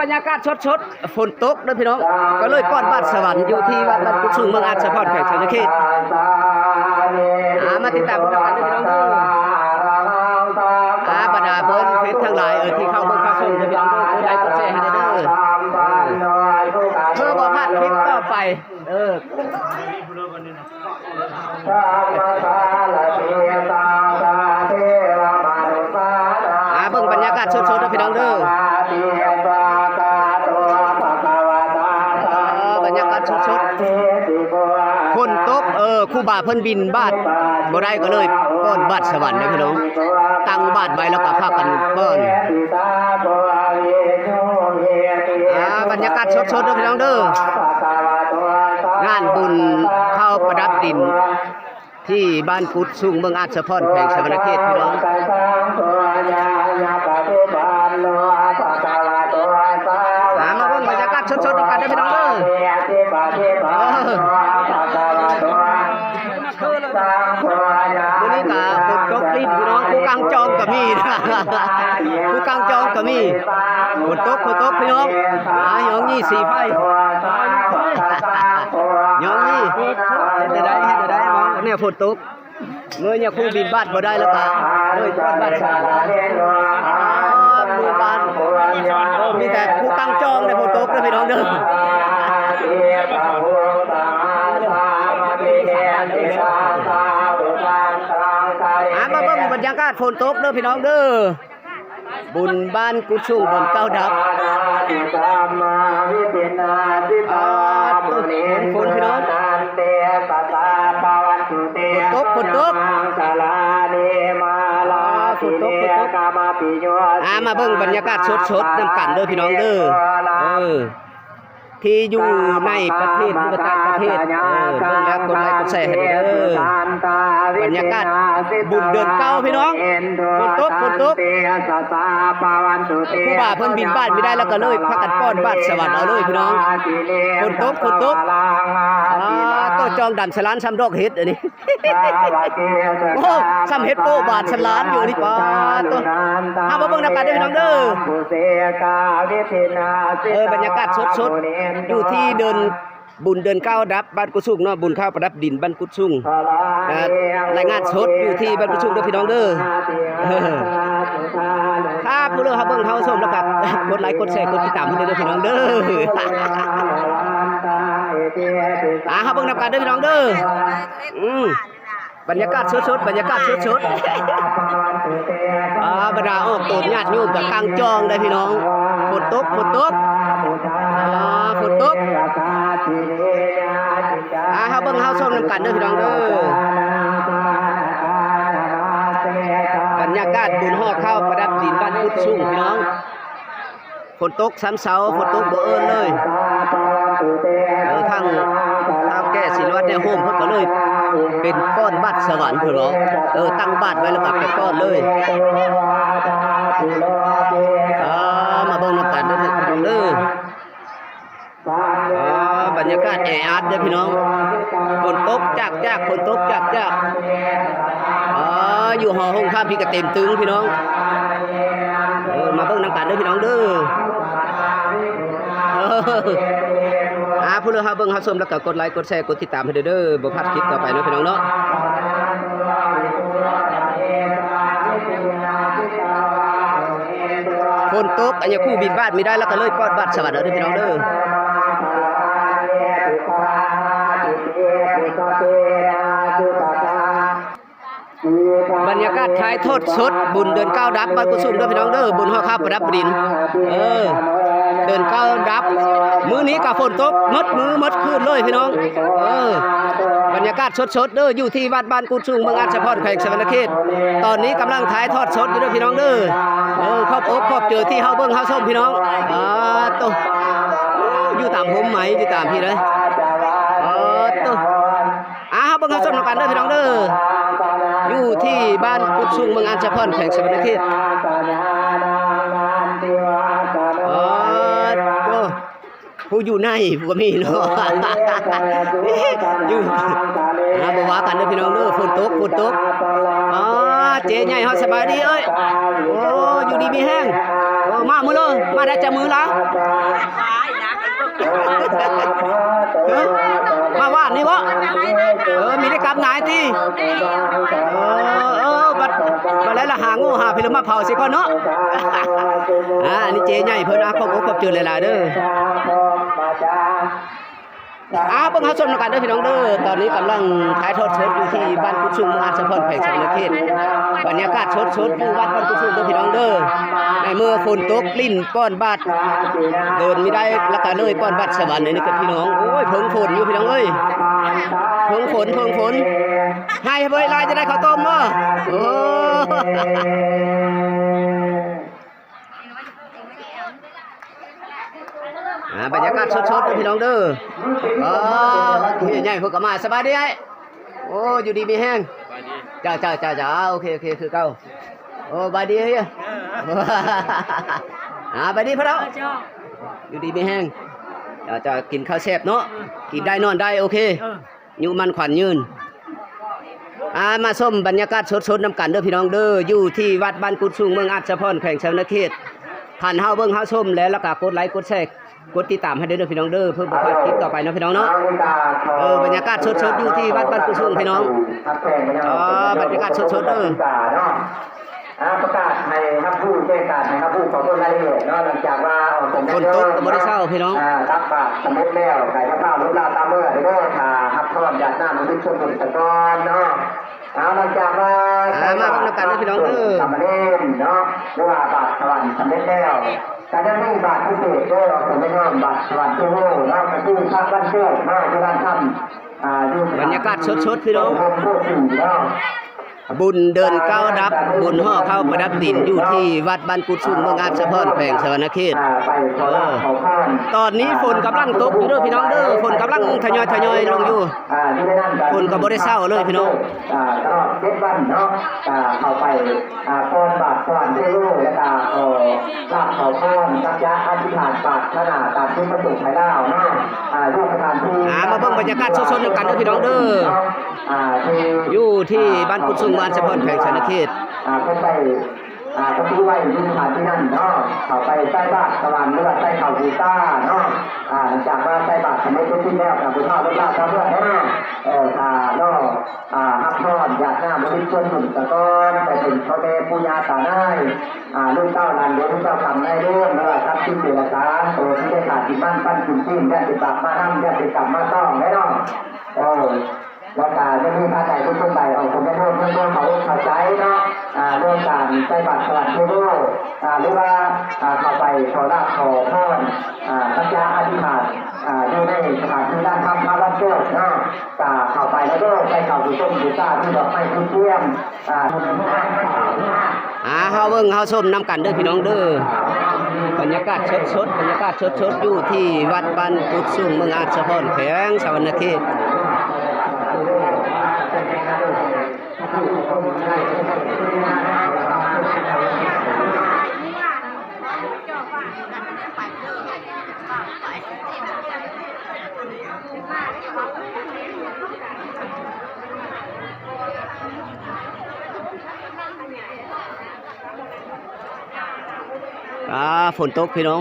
บรรยากาศชดๆฝนตกเด้อพี่น้อง ก็เลยก้อนบ้านสวรรค์อยู่ที่วัดบ้านกุดสูงเมืองอาจสะพอนแขวงชนเขตมาติดตามกันเด้อพี่น้อง ผู้บาเพิ่นบินบาทบ่ได้ก็เลยป้อนบาทสวรรค์นะพี่น้องตั้งบาทไว้แล้วก็พากันป้อนอ่าบรรยากาศสดๆเด้อพี่น้องเด้องานบุญเข้าประดับดิน ที่บ้านกุดสูงเมืองอาจสะพอนแขวงสวรรณเขตพี่น้อง มื้อนี้ก็ฝนตกลิ้นพี่น้องผู้กลางจองก็มีนะผู้กลางจองก็มีฝนตกฝนตกพี่น้องอ่าหยองยี่สี่ไฟหยองยี่เฮ็ดจะได้เฮ็ดจะได้มองเนี่ยฝนตกเมื่อเนี่ยครูบินบ้านบ่ได้แล้วก็เลยบ้านบ้านสาอ๋อหมู่บ้านมีแต่ผู้กลางจองในฝนตกเด้อพี่น้องเด้อากาศฝนตกเด้อพี่น้องเด้อบุญบ้านกุดสูงบนเก้าดับอ่าต้นฝนพี่น้องฝนตกฝนตกอ่ามาเบิ่งบรรยากาศสดๆนำกันเด้อพี่น้องเด้อเออ ที่อยู่ในประเทศหรือว่าต่างประเทศเออเบิ่งแล้วกดไลค์กดแชร์ให้เด้อบรรยากาศบุญเดือนเก้าพี่น้องฝนตกฝนตกครูบาเพิ่นบินบ้านไม่ได้แล้วก็เลยพากันป้อนบ้านสวรรค์เอาเลยพี่น้องฝนตกฝนตกอ่าก็จองดันสลานซ้ำดอกเฮ็ดอันนี้โอ้ซ้ำเฮ็ดโป้บาทสลานอยู่นี่ป้าตัวเอามาเบิ่งนำกันเด้อพี่น้องเด้อเออบรรยากาศสดๆอยู่ที่เดินบุญเดินเก้าดับบ้านกุสุงเนาะบุญข้าวประดับดินบ้านกุสุงนะรายงานสดอยู่ที่บ้านกุสุงเด้อพี่น้องเด้อถ้าผู้เลือกเขาเบิ่งเขาชมแล้วก็กดไลค์กดแชร์กดติดตามให้เด้อพี่น้องเด้ออ่าเขาเบิ่งนำกันเด้อพี่น้องเด้ออืมบรรยากาศสดๆบรรยากาศสดๆอ่าบรรดาออกตูดญาติโยมกับกลางจองได้พี่น้องฝนตกฝนตก อ่าฝนตกอ่าเขาเบิ่งเขาชมนำกันเด้อพี่น้องเด้อบรรยากาศบุญห่อข้าวประดับดินบ้านพุทธสุ่งพี่น้องฝนตกซ้ำเสาฝนตกบ่เอิ้นเลยเออทางทางแก้ศิลวัตเนี่ยโฮมเพิ่นก็เลยเป็นก้อนบัตรสวรรค์เพิ่นเนาะเออตั้งบัตรไว้แล้วก็เป็นก้อนเลยอ่ามาเบิ่งนำกันเด้อพี่น้องเด้อ บรรยากาศแออัดเด้อพี่น้องฝนตกจากจากฝนตกจากจากอ่าอยู่หอห้องข้ามพี่ก็เต็มตึงพี่น้องเออมาเบิ่งนำกันเด้อพี่น้องเด้ออาผู้เลือกเฮาเบิ่งเฮาชมแล้วก็กดไลค์กดแชร์กดติดตามให้เด้อเด้อบ่พลาดคลิปต่อไปเนาะพี่น้องเนาะฝนตกอันนี้คู่บินบ้านไม่ได้แล้วก็เลยปอนบ้านสวัสดิ์เด้อพี่น้องเด้อ บรรยากาศท้ายโทษสด บุญเดือนก้าวดับบ้านกุสุมเด้อพี่น้องเด้อบุญห่อข้าวประดับดิน เออ เดินก้าดับ มื้อนี้กับฝนตกมดมือมดคืนเลยพี่น้อง เออบรรยากาศสดๆเด้ออยู่ที่วัดบ้านกุดสูงเมืองอาจสะพอนแขวงสวรรณเขตตอนนี้กำลังถ่ายทอดสดอยู่เด้อพี่น้องเด้อเออครอบอกครอบเจอที่เฮาเบิ่งเฮาส้มพี่น้องอ่าตอยู่ตามผมไหมอยู่ตามพี่เลย เฮาเบิ่งเฮาส้มนำกันเด้อพี่น้องเด้ออยู่ที่บ้านกุดสูงเมืองอาจสะพอนแขวงสวรรณเขตอ๋อโอ้ผู้อยู่ในผู้ก็มีเนาะอยู่อ่าบ่ว่ากันเด้อพี่น้องเด้อฝนตกฝนตกอ๋อเจ๊ใหญ่เฮาสบายดีเอ้ยโอ้อยู่ดีมีแห้งเออมามือเลยมาได้จะมือละเออมาว่านี่วะเออมีได้กลับไหนทีเออเออบัดบัดแล้วละหางูหาพี่ลมาเผาสิก่อนเนาะอ่าอันนี้เจ๊ใหญ่เพิ่นอาครบอกรบเจอหลายๆเด้อ อาเบิ่งเฮาชมกันเด้อพี่น้องเด้อตอนนี้กำลังถ่ายทอดสดอยู่ที่บ้านกุดชุมอาสพรแขวงสะกนเขตบรรยากาศสดๆอยู่วัดบ้านกุดชุมเด้อพี่น้องเด้อในเมื่อฝนตกลิ้นป้อนบาดเดินไม่ได้ล้วก็เลยป้อนบาดสวรรค์นี่กับพี่น้องโอ้ยเพิ่งฝนอยู่พี่น้องเอ้ยเพิ่งฝนเพิ่งฝนให้เบิ่ลายจะได้ข้าวต้มบ่โอ้ อ่า บรรยากาศสดๆเด้อพี่น้องเด้อเออผู้ใหญ่ๆพวกก็มาสบายดีไอ้โอ้อยู่ดีมีแห้งจ้าจ้าจ้าจ้าโอเคโอเคคือเก่าโอ้บายดีเฮ้ยอ่าบายดีพะเราอยู่ดีมีแห้งจ้าจ้ากินข้าวแซ่บเนาะกินได้นอนได้โอเคอยู่มันขวัญยืนอามาส้มบรรยากาศสดๆน้ำกันเด้อพี่น้องเด้ออยู่ที่วัดบ้านกุดสูงเมืองอัศพรแขวงชนเขตผ่านเฮาเบิ่งเฮาชมแล้วแล้วก็กดไลค์กดแชร์ กดติดตามให้เด้อพี่น้องเด้อเพื่อบ่พลาดคลิปต่อไปเนาะพี่น้องเนาะเออบรรยากาศสดๆอยู่ที่วัดบ้านกุศุมพี่น้องอ๋อบรรยากาศสดๆเด้ออ่าประกาศให้ครับผู้แจ้งการนะครับผู้ขอต้นรายละเอียดเนาะหลังจากว่าออกสมฝนตกก็บ่ได้เศร้าพี่น้องอ่ารับบาตรสำเร็จแล้วไก่มะพร้าวลูกลาตามเมื่อได้ด้วยค่ะครับทอดหยาดน้ำมันลึกชนบุตรกรเนาะเอาหลังจากว่าอ่ามาพบกันเด้อพี่น้องเด้อสามเณรเนาะหรือว่าบาตรสวรรค์สำเร็จแล้ว การได้ไม่บาตรพิเศษด้วยออกสมเด็จเนาะบาตรสวรรค์เจ้าโง่เนาะกระตุ้นพระบ้านเชื่อเนาะที่ด้านถ้ำบรรยากาศชดๆพี่น้อง บุญเดินก้าวดับ บุญห่อเข้าประดับดินอยู่ที่วัดบ้านกุศุมเมืองอาสะพรแขวงสวรรณเขตอ่าไปขอลาบขอข้านตอนนี้ฝนกำลังตกอยู่เด้อพี่น้องเด้อฝนกำลังทยอยทยอยลงอยู่อ่าที่ได้นั่นคนก็บ่ได้เศร้าเลยพี่น้องอ่าตลอดเจ็ดวันเนาะอ่าเข้าไปอ่าก้อนบาทสวรรค์เทโลและกาเอ่อลาบขอข้อนสักยะอธิษฐานบาทขนาดตามที่ประตูไทยดาวเนาะอ่าร่วมสถานที่อ่ามาเบิ่งบรรยากาศสดๆนำกันเด้อพี่น้องเด้ออ่าที่อยู่ที่บ้านกุศุมเมืองอาะแขวงสวรรณเขตอ่าเพิ่นไปอ่าประตูไหว้ที่สถานที่นั่นเนาะเข้าไปใต้บาทสวรรค์หรือว่าใต้เขาบูต้าเนาะอ่าหลังจากว่าใต้บาทสมัยเป็นที่แล้วกับบุญพ่อบุญลาตามเพื่อนเนาะเออค่ะเนาะอ่าฮับทอดญาติหน้าบริสุทธิ์ชนหนุ่มตะกอนไปถึงพ่อแม่ปู่ย่าตาได้อ่าลูกเต้าหลานเลี้ยงลูกเต้าทำได้เรื่องแล้วทรัพย์สินเสียสารตัวที่ได้ขาดที่บ้านปั้นกินปิ้งญาติกลับมาทำญาติดกลับมาต้องได้เนาะเออแล้วการจะมีการใดทุก บัตรสวัดิ์เที่หรือว่าเข้าไปขอราบขอพรอ่าสัญญาอธิษฐานอยู่ในสถานที่ด้านข้างพระวัดเจ้าเนะอ่าเข้าไปแล้วก็ไปเข้าดูต้นดูซ่าที่ดอกไม้ทุเทียมอ่าเฮาเบิ่งเฮาชมนํกันเด้อพี่น้องเด้อบรรยากาศสดๆบรรยากาศสดๆอยู่ที่วัดบ้านกุศุมเมืองอาสะพรแขวงสวรรณเขต อ่า ฝนตกพี่น้อง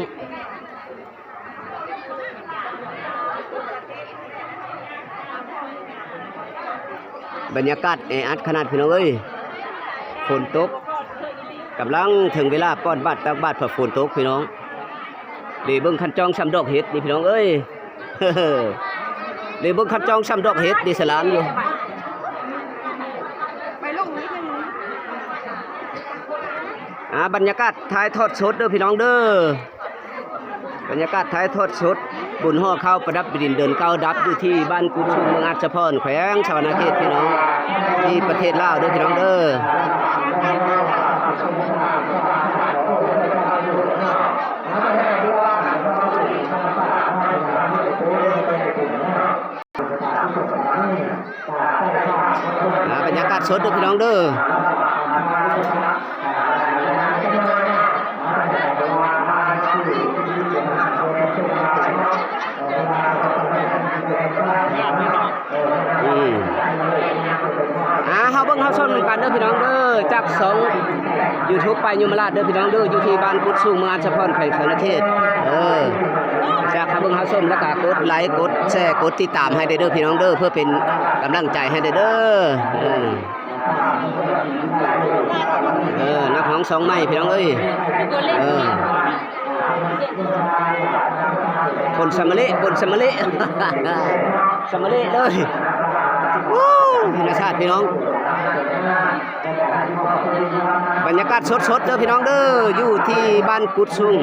บรรยากาศแออัดขนาดพี่น้องเอ้ยฝนตกกำลังถึงเวลาป้อนบาดตักบาดเพื่อฝนตกพี่น้องเดี๋ยวเบิ่งคันจองซ้ำดอกเห็ดนี่พี่น้องเอ้ยเดี๋ยวเบิ่งคันจองซ้ำดอกเห็ดดีสลามอยู่ ไปลงนิดนึง อ่าบรรยากาศท้ายทอดสดเด้อพี่น้องเด้อบรรยากาศท้ายทอดสดบุญห่อข้าวประดับดินเดินเก้าดับอยู่ที่บ้านกุชุมเมืองอาจพรแขวงชาวนาเขตพี่น้องที่ประเทศลาวเด้อพี่น้องเด้อบรรยากาศสดเด้อพี่น้องเด้อมอ่า เดินเด้อพี่น้องเด้อจากสอง YouTube ไปยมราชเด้อพี่น้องเด้ออยู่ที่บ้านกุดสูงเมืองอัศพรแขวงสารเขตเออจากครับเบิ่งเฮาส้มแล้วก็กดไลค์กดแชร์กดติดตามให้เด้อพี่น้องเด้อเพื่อเป็นกำลังใจให้เด้อเออนักร้องสองไม้พี่น้องเอ้ยเออคนสมเลคนสมเลสมเลเลยวู้ธรรมชาติพี่น้อง บรรยากาศสดๆเด้อพี่น้องเด้ออยู่ที่บ้านกุดซุง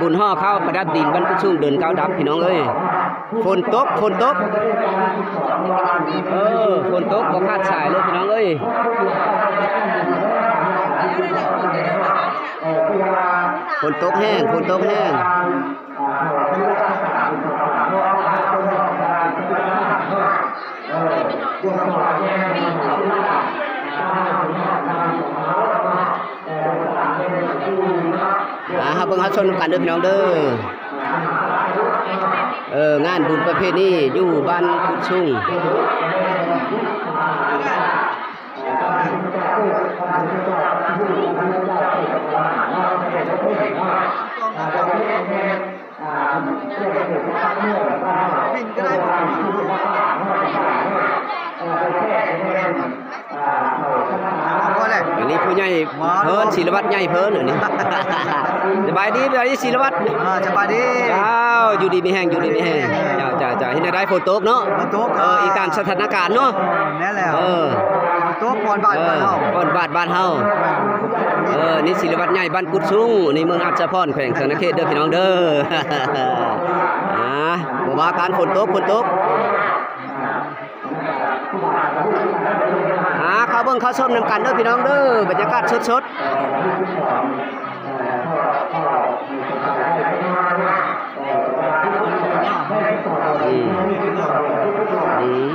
บุญห่อเข้าประดับดินบ้านกุดซุงเดินก้าวดับพี่น้องเอ้ยฝนตกฝนตกเออฝนตกบ่คาดสายเลยพี่น้องเอ้ยฝนตกแห้งฝนตกแห้งอ่าเฮาเบิ่งเฮาชนกันเด้อพี่น้องเด้อเอองานบุญประเภทนี้อยู่บ้านกุดซุงอันนี้ผู้ใหญ่เพิ่นศิลวัตรใหญ่เพิ่นอันนี้ สบายดีสบายดีศิลวัตรอ่าสบายดีเจ้าอยู่ดีมีแห้งอยู่ดีมีแห้งเจ้าเจ้าเจ้าเห็นได้ฝนตกเนาะฝนตกเอออีกตามสถานการณ์เนาะแน่แล้วเออตัวปอนบ้านเอบ้านอเฮาบ้านบาดบ้านเฮาเออนี่ศิลวัตรใหญ่บ้านกุดซุงนี่เมืองอัศพรแขวงสนเขตเด้อพี่น้องเด้ออ่าบ่ว่าการฝนตกฝนตกอ่าเขาเบิ่งเขาส้มนำกันเด้อพี่น้องเด้อบรรยากาศสดๆอืมอืม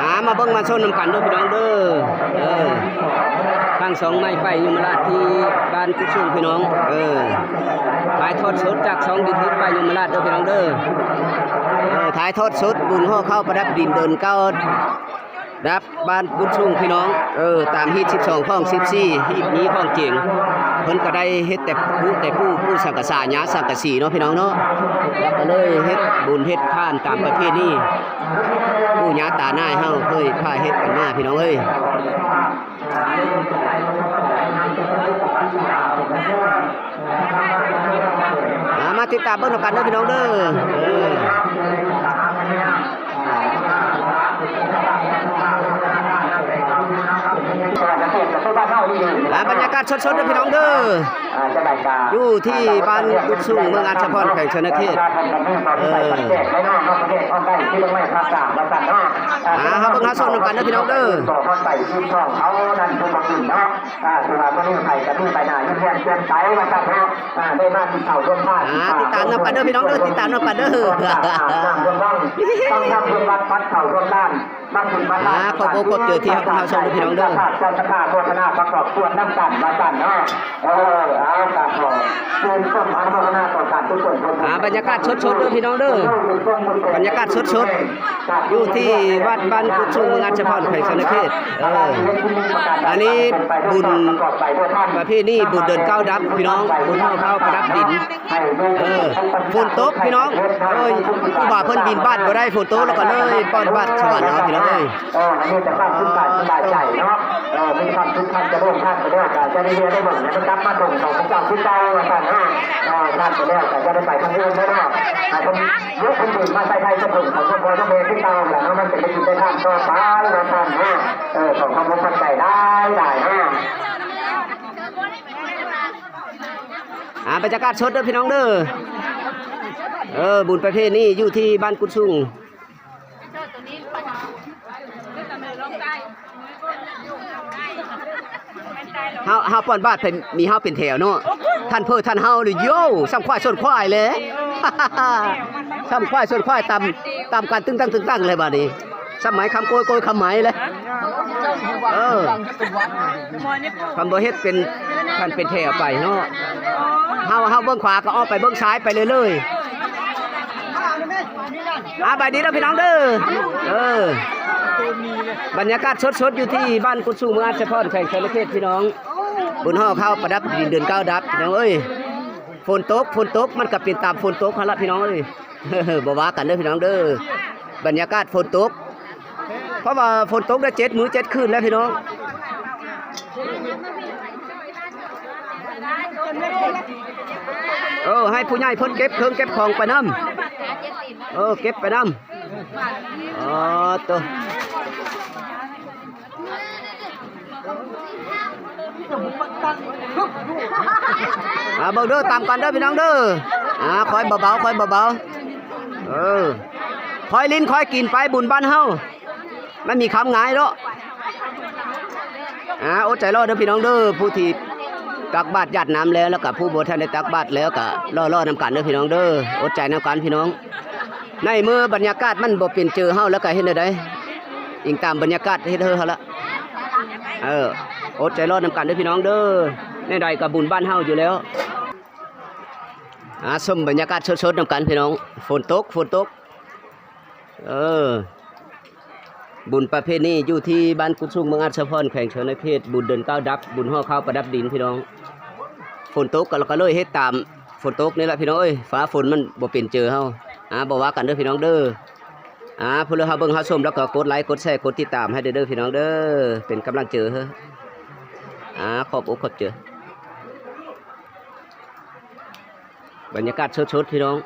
อ่า มาเบิ่งมาชนนำกันด้อพี่น้องเด้อเออทั้งสองไม้ไปยมราชที่บ้านกุดซุงพี่น้อง เออถ่ายทอดสดจากสองยูทูบไปยมราชเด้อพี่น้องเด้อเออถ่ายทอดสดบุญห่อเข้าประดับดินเดินเก้าดับบ้านกุดซุงพี่น้อง เออ ตามฮีท12ข้อง14ฮีทนี้ข้องเจียงเพิ่นก็ได้เฮ็ดแต่ผู้แต่ผู้ผู้สังกษาญาสังกสีเนาะพี่น้องเนาะแล้วก็เลยเฮ็ดบุญเฮ็ดทานตามประเพณี ผู้ยาตาหน้ายเฮาเคยพาเฮ็ดกันมาพี่น้องเฮ้ยมาติดตามเบิ้งกันเด้อพี่น้องเด้อ อ่าบรรยากาศสดๆเด้อพี่น้องเด้ออยู่ที่บ้านกุดซุงเมืองอัศพรแขวงชนเขตเอออ่าเฮาเบิ่งหาส้มนำกันเด้อพี่น้องเด้อต่อเข้าไปที่ช่องเขานั่นคือมากินเนาะอ่าคือว่าก็นี่ไข่กับนี่ไปหน้าที่เรียนเตรียมใจมาจัดเนาะอ่าได้มาที่เข่าร่วมผ้าอ่าติดตามนำกันเด้อพี่น้องเด้อติดตามนำกันเด้อน้ำร่วมบ้างต้องทำร่วมวัดพัดเข่าร่วมด้านบ้านคุณบ้านอ่าขอบคุณขอบเจอที่ครับพวกเราชมด้วยพี่น้องเด้อเจ้าชะตาโฆษณาประกอบส่วนน้ำกันมาจัดเนาะเออเอาบรรยากาศสดๆเด้อพี่น้องเด้อบรรยากาศสดๆอยู่ที่วัดบ้านกุชุมเมืองอัญชพรแขวงสนเขตเอออันนี้บุญประเภทนี้บุญเดินเก้าดับพี่น้องบุญเข้าเข้าประดับดินเออฝนตกพี่น้องเอ้ยผู้บ่าเพิ่นบินบ้านบ่ได้ฝนตกแล้วก็เลยป้อนบ้านสวรรค์เนาะพี่น้องเอ้ยเอออันนี้จะความทุกข์กายสบายใจเนาะเออมีความทุกข์ท่านจะร่วมท่านไปด้วยกันจะได้เรียนได้หมดนะมันกลับมาตรงของพระเจ้าที่เจ้าว่าท่านเนาะเออท่านไปแล้วแต่จะได้ไปทางอื่นได้เนาะแต่คนยกคนอื่นมาใส่ไทยจะถึงของพระพุทธเจ้าที่เจ้าแหละเนาะมันจะได้กินได้ท่านต่อไปนะท่านเนาะเออของความรู้ใจได้ได้เนาะอ่าบรรยากาศสดเด้อพี่น้องเด้อ เออ บุญประเภทนี้อยู่ที่บ้านกุดซุงเฮาเฮาป้อนบาดเป็นมีเฮาเป็นแถวเนาะ ท่านเพื่อท่านเฮาเลยโย่ซ้ำควายส่วนควายเลยซ้ำควายส่วนควายตามตามการตึงตั้งตึงตั้งเลยบัดนี้ สมัยคำโกยโกยคำไหมเลยเออคำบ่เฮ็ดเป็นท่านเป็นแถวไปเนาะเฮาเฮาเบิ่งขวาก็อ้อมไปเบิ่งซ้ายไปเลยเลยอาบายดีแล้วพี่น้องเด้อเออบรรยากาศสดๆอยู่ที่บ้านกุศลเมืองอาชพรแข่งชนเขตพี่น้อง บุญห่อข้าวประดับดินเดือนเก้าดับพี่น้องเอ้ยฝนตกฝนตกมันก็เป็นตามฝนตกหั่นละพี่น้องเอ้ยบ่ว่ากันเด้อพี่น้องเด้อบรรยากาศฝนตก เพราะว่าฝนตกได้เจ็ดมื้อเจ็ดคืนแล้วพี่น้องเออให้ผู้ใหญ่เพิ่นเก็บเครื่องเก็บของไปน้ำเออเก็บไปน้ำอ๋อตัว อ่าเบิ่งเด้อตามกันเด้อพี่น้องเด้ออ่าคอยเบาๆคอยเบาๆเออคอยลิ้นคอยกินไปบุญบ้านเฮาไมันมีคำงายเนาะอ่าอดใจรอเด้อพี่น้องเด้อผู้ที่ตักบาตรยัดน้ำแล้วแล้วก็ผู้บ่ทันได้ตักบาตรแล้วก็ล่อๆนำกันเด้อพี่น้องเด้ออดใจนำกันพี่น้อง ในเมื่อบรรยากาศมันบ่เป็นเจอเฮาแล้วก็เฮ็ดได้ไดอิงตามบรรยากาศเฮ็ดเฮอเฮาละเออ อดใจรอนำกันด้อพี่น้องเด้อในใดก็บุญบ้านเฮาอยู่แล้วอาชมบรรยากาศสดๆนำกันพี่น้องฝนตกฝนตกเออบุญประเพณีอยู่ที่บ้านกุศุงเมืองอัศพรแข่งเชิญในเพศบุญเดินก้าดับ บุญห่อข้าวประดับดินพี่น้อง ฝนตกก็เราก็เลยเฮ็ดตามฝนตกนี่แหละพี่น้องเอ้ยฟ้าฝนมันบ่เป็นเจอเฮาอ่าบ่ว่ากันเด้อพี่น้องเด้ออ่าผู้เลือเฮาเบิ่งเฮาชมแล้วก็กดไลค์กดแชร์กดติดตามให้เด้อเด้อพี่น้องเด้อเป็นกำลังเจอเฮ้ อ่าขอบอกขอบเจอบรรยากาศสดๆพี่น้อง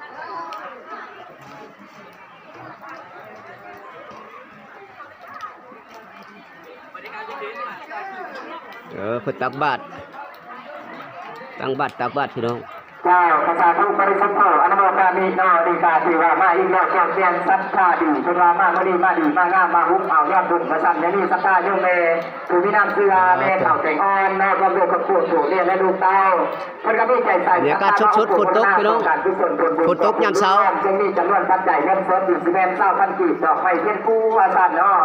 เออเพิ่นตักบาตรตังบาตรตักบาตรพี่น้อง เจ้าภาษาทุกบริสุทธิ์อนุโมทามินดีกาทีว่ามาอีกแล้วเจ้าเพียนสัทธาดีจนว่ามาเมื่อดีมาดีมางามมาหุ้มเอายอดบุญประสันยานี้สัทธาโยมเมผู้มีน้ำเสือเมเต่าแต่งอ่อนแม่ความรวยกับปวดถูเนี่ยและลูกเต้าเพิ่นก็มีใจใส่บรรยกาศสดๆฝนตกพี่น้องฝนตกยามเช้าจึงมีจำนวนปัจจัยเงินสดอยู่สิบเอ็ดเศร้าพันกีบดอกไม้เทียนคู่ว่าสันเนาะ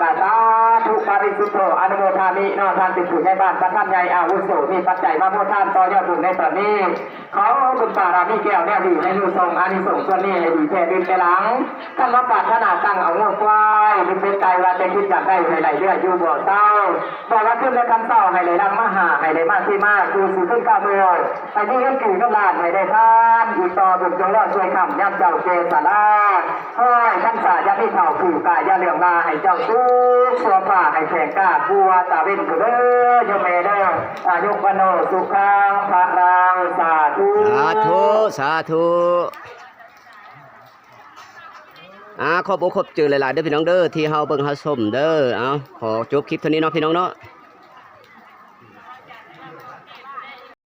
ตาตาทุกบริสุทธิ์อนุโมทามิเนาะท่านติดผู้ในบ้านพระท่านใหญ่อาวุโสมีปัจจัยมาโมทานต่อยอดบุญในตอนนี้ขขอคุณป่ารามีแก้วแน่ดีให้ดูทรงอานิสงส์ส่วนนี้ให้ดีแท้ดินไปหลังท่านรับปาถนาตั้งเอางวกควายดินเป็นไกว่าจะคิดอยากได้ให้ไหลเรื่อยอยู่บ่อเศร้าบอกว่าขึ้นในคำเศร้าให้ไหลลังมหาให้ไหลมากที่มากคือสู่ขึ้นก้าวเมืองไปที่เงินกี่ก็ลานให้ได้ท่านอีต่อบุญจงรอดช่วยคำย่ำเจ้าเจสาราห้อยท่านสายาที่เข่าผูกกายยาเหลืองลาให้เจ้าสู้สัวป่าให้แข่งกล้าบัวตาเว้นผู้เด้อยมเมเด้ออายุปโนสุขังพระรังสาธุสาธุสาธุอ่าขอบอกขอบเจอหลายๆเด้อพี่น้องเด้อที่เฮาเบิ่งเฮาชมเด้อเอาขอจบคลิปเท่านี้เนาะพี่น้องเนาะ